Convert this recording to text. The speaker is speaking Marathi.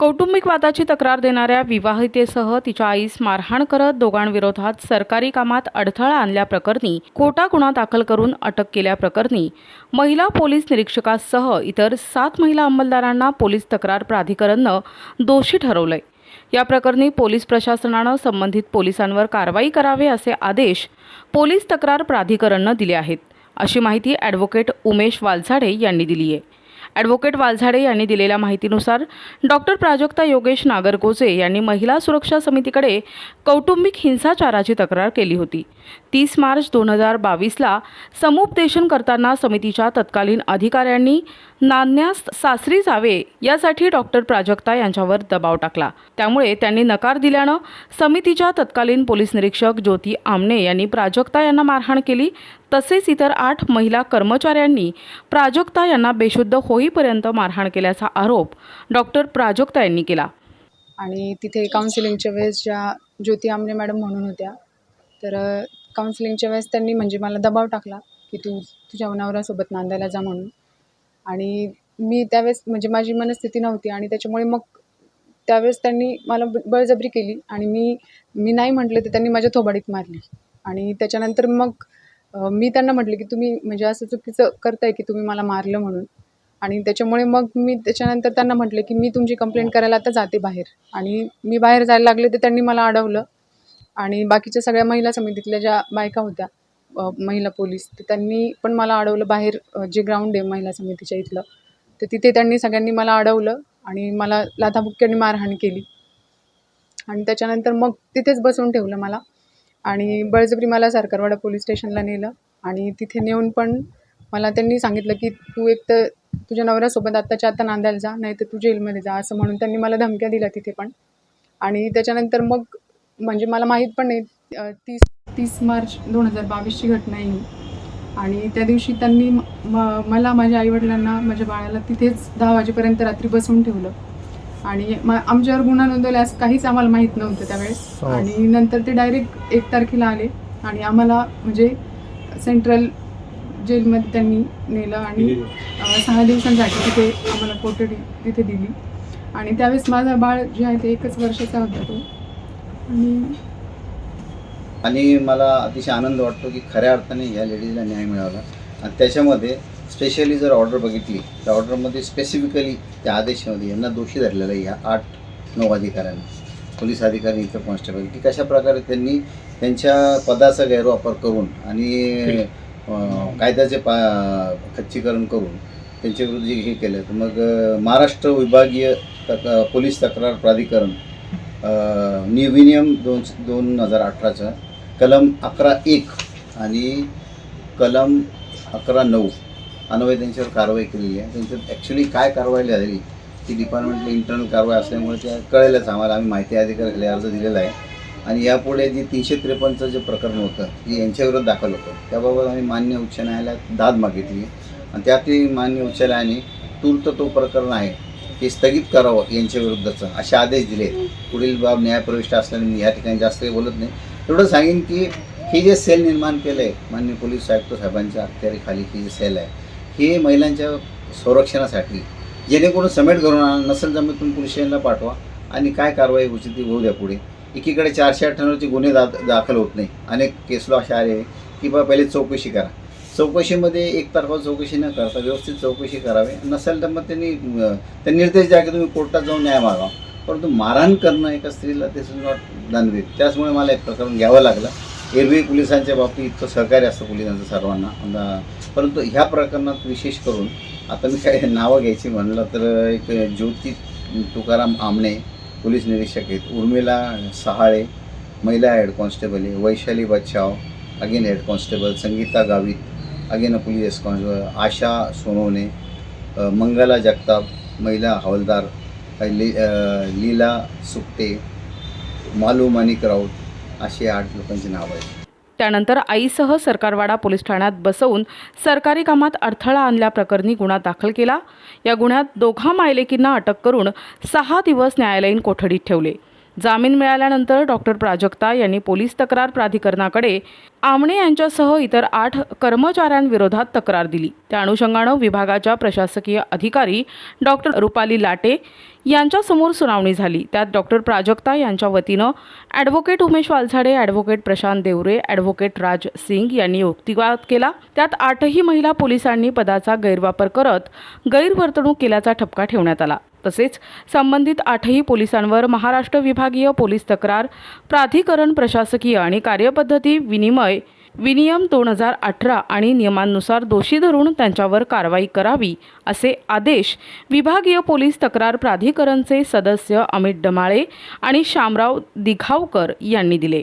कौटुंबिक वादाची तक्रार देणाऱ्या विवाहितेसह तिच्या आईस मारहाण करत दोघांविरोधात सरकारी कामात अडथळा आणल्याप्रकरणी खोटा गुन्हा दाखल करून अटक केल्याप्रकरणी महिला पोलीस निरीक्षकासह इतर सात महिला अंमलदारांना पोलीस तक्रार प्राधिकरणनं दोषी ठरवलंय. या प्रकरणी पोलीस प्रशासनानं संबंधित पोलिसांवर कारवाई करावे असे आदेश पोलीस तक्रार प्राधिकरणनं दिले आहेत. अशी माहिती ॲडव्होकेट उमेश वालझाडे यांनी दिली आहे ॲडव्होकेट वालझाडे यांनी दिलेल्या माहितीनुसार डॉक्टर प्राजक्ता योगेश नागरगोजे यांनी महिला सुरक्षा समितीकडे कौटुंबिक हिंसाचाराची तक्रार केली होती. तीस मार्च दोन हजार बावीसला समुपदेशन करताना समितीच्या तत्कालीन अधिकाऱ्यांनी नान्यास सासरी जावे यासाठी डॉक्टर प्राजक्ता यांच्यावर दबाव टाकला. त्यामुळे त्यांनी नकार दिल्यानं समितीच्या तत्कालीन पोलीस निरीक्षक ज्योती आमने यांनी प्राजक्ता यांना मारहाण केली. तसेच इतर आठ महिला कर्मचाऱ्यांनी प्राजक्ता यांना बेशुद्ध होईपर्यंत मारहाण केल्याचा आरोप डॉक्टर प्राजक्ता यांनी केला. आणि तिथे काउन्सिलिंगच्या वेळेस ज्या ज्योती आमने मॅडम म्हणून होत्या तर काउन्सिलिंगच्या वेळेस त्यांनी म्हणजे मला दबाव टाकला की तू तुझ्या नवऱ्यासोबत नांदायला जा म्हणून. आणि मी त्यावेळेस म्हणजे माझी मनस्थिती नव्हती आणि त्याच्यामुळे मग त्यावेळेस त्यांनी मला ब- बळजबरी केली आणि मी मी नाही म्हटले तर त्यांनी माझ्या थोबाडीत मारली. आणि त्याच्यानंतर मग मी त्यांना म्हटले की तुम्ही म्हणजे असं चुकीचं करताय की तुम्ही मला मारलं म्हणून. आणि त्याच्यामुळे मग मी त्याच्यानंतर त्यांना म्हटले की मी तुमची कंप्लेंट करायला आता जाते बाहेर. आणि मी बाहेर जायला लागले तर त्यांनी मला अडवलं. आणि बाकीच्या सगळ्या महिला समितीतल्या ज्या बायका होत्या महिला पोलीस तर त्यांनी पण मला अडवलं बाहेर जे ग्राउंड आहे महिला समितीच्या इथलं. तर तिथे त्यांनी सगळ्यांनी मला अडवलं आणि मला लाथाबुक्क्यांनी मारहाण केली. आणि त्याच्यानंतर मग तिथेच बसवून ठेवलं मला. आणि बळजबरी मला सरकारवाडा पोलीस स्टेशनला नेलं आणि तिथे नेऊन पण मला त्यांनी सांगितलं की तू एक तर तुझ्या नवऱ्यासोबत आत्ताच्या आत्ता नांदायला जा नाही तर तू जेलमध्ये जा असं म्हणून त्यांनी मला धमक्या दिल्या तिथे पण. आणि त्याच्यानंतर मग म्हणजे मला माहीत पण नाही तीस तीस मार्च दोन हजार बावीसची घटना आहे ही आणि त्या दिवशी त्यांनी म- मला माझ्या आईवडिलांना माझ्या बाळाला तिथेच दहा वाजेपर्यंत रात्री बसवून ठेवलं. आणि म आमच्यावर गुन्हा नोंदवला असं काहीच आम्हाला माहीत नव्हतं त्यावेळेस. आणि नंतर ते डायरेक्ट एक तारखेला आले आणि आम्हाला म्हणजे सेंट्रल जेलमध्ये त्यांनी नेलं आणि सहा दिवसांसाठी तिथे आम्हाला कोठडी तिथे दिली. आणि त्यावेळेस माझा बाळ जे आहे ते एकच वर्षाचा होता तो. आणि आणि मला अतिशय आनंद वाटतो की खऱ्या अर्थाने या लेडीजला न्याय मिळाला. आणि त्याच्यामध्ये स्पेशली जर ऑर्डर बघितली त्या ऑर्डरमध्ये स्पेसिफिकली त्या आदेशामध्ये यांना दोषी धरलेलं आहे या आठ नऊ अधिकाऱ्यांना. पोलीस अधिकारी इतर कॉन्स्टेबल की कशा प्रकारे त्यांनी त्यांच्या पदाचा गैरवापर करून आणि कायद्याचे पा खच्चीकरण करून त्यांच्याविरुद्ध जे हे केलं. तर मग महाराष्ट्र विभागीय तक पोलीस तक्रार प्राधिकरण अं, निविनियम दोन दोन हजार अठराचं कलम अकरा एक आणि कलम अकरा नऊ अन्वये त्यांच्यावर कारवाई केलेली आहे. त्यांच्यात ॲक्च्युली काय कारवाई झाली ती डिपार्टमेंटली इंटरनल कारवाई असल्यामुळे त्या कळेलच आम्हाला. आम्ही माहिती अधिकाऱ्याकडे अर्ज दिलेला आहे. आणि यापुढे जे तीनशे त्रेपन्नचं जे प्रकरण होतं जे यांच्याविरोधात दाखल होतं. त्याबाबत आम्ही मान्य उच्च न्यायालयात दाद मागितली. आणि त्यातही मान्य उच्च न्यायालयाने तूर्त तो प्रकरण आहे ते स्थगित करावं यांच्याविरुद्धचं असे आदेश दिले पुढील बाब न्यायप्रविष्ट असल्याने मी या ठिकाणी जास्त काही बोलत नाही. एवढं सांगेन की हे जे सेल निर्माण केलं आहे माननीय पोलीस आयुक्त साहेबांच्या अखत्यारीखाली हे जे सेल आहे हे महिलांच्या संरक्षणासाठी जेणेकरून समेट करून आणा नसेल जमेत तुम्ही पोलीस स्टेशनला पाठवा आणि काय कारवाई होती ती होऊ द्या पुढे. एकीकडे चारशे अठ्ठ्याण्णवचे गुन्हे दा दाखल होत नाही. अनेक केसलो असे आले की बा पहिले चौकशी करा. चौकशीमध्ये एक तारखा चौकशी न करता व्यवस्थित चौकशी करावी. नसेल तर मग त्यांनी ते निर्देश द्या की तुम्ही कोर्टात जाऊन न्याय मागा. परंतु मारहाण करणं एका स्त्रीला ते इज नॉट दानवीर त्याचमुळे मला एक प्रकरण घ्यावं लागलं. एरवी पोलिसांच्या बाबतीत इतकं सहकार्य असतं पोलिसांचं सर्वांना. परंतु ह्या प्रकरणात विशेष करून आता मी काय नावं घ्यायची म्हणलं तर एक ज्योती तुकाराम आमणे पोलीस निरीक्षक आहेत. उर्मिला सहाळे महिला हेड कॉन्स्टेबल आहे. Vaishali Bachchav again head constable. Sangita Gavit again police head constable. Asha Sonawane Mangala Jagtap महिला हवालदार ली लीला सुकटे मालू माणिक राऊत अशी आठ लोकांची नावं आहेत. त्यानंतर आईसह सरकारवाडा पोलीस ठाण्यात बसवून सरकारी कामात अडथळा आणल्याप्रकरणी गुन्हा दाखल केला. या गुन्ह्यात दोघा मायलेकींना अटक करून सहा दिवस न्यायालयीन कोठडीत ठेवले. जामीन मिळाल्यानंतर डॉक्टर प्राजक्ता यांनी पोलीस तक्रार प्राधिकरणाकडे आमणे यांच्यासह इतर आठ कर्मचाऱ्यांविरोधात तक्रार दिली. त्या अनुषंगानं विभागाच्या प्रशासकीय अधिकारी डॉक्टर रुपाली लाटे यांच्यासमोर सुनावणी झाली. त्यात डॉक्टर प्राजक्ता यांच्या वतीनं advocate Umesh Walzade advocate Prashant Deore advocate Raj Singh यांनी युक्तिवाद केला. त्यात आठही महिला पोलिसांनी पदाचा गैरवापर करत गैरवर्तणूक केल्याचा ठपका ठेवण्यात आला. तसेच संबंधित आठही पोलिसांवर महाराष्ट्र विभागीय पोलीस तक्रार प्राधिकरण प्रशासकीय आणि कार्यपद्धती विनिमय विनियम दोन हजार अठरा आणि नियमांनुसार दोषी धरून त्यांच्यावर कारवाई करावी असे आदेश विभागीय पोलीस तक्रार प्राधिकरणचे सदस्य अमित डमाळे आणि शामराव दिघावकर यांनी दिले.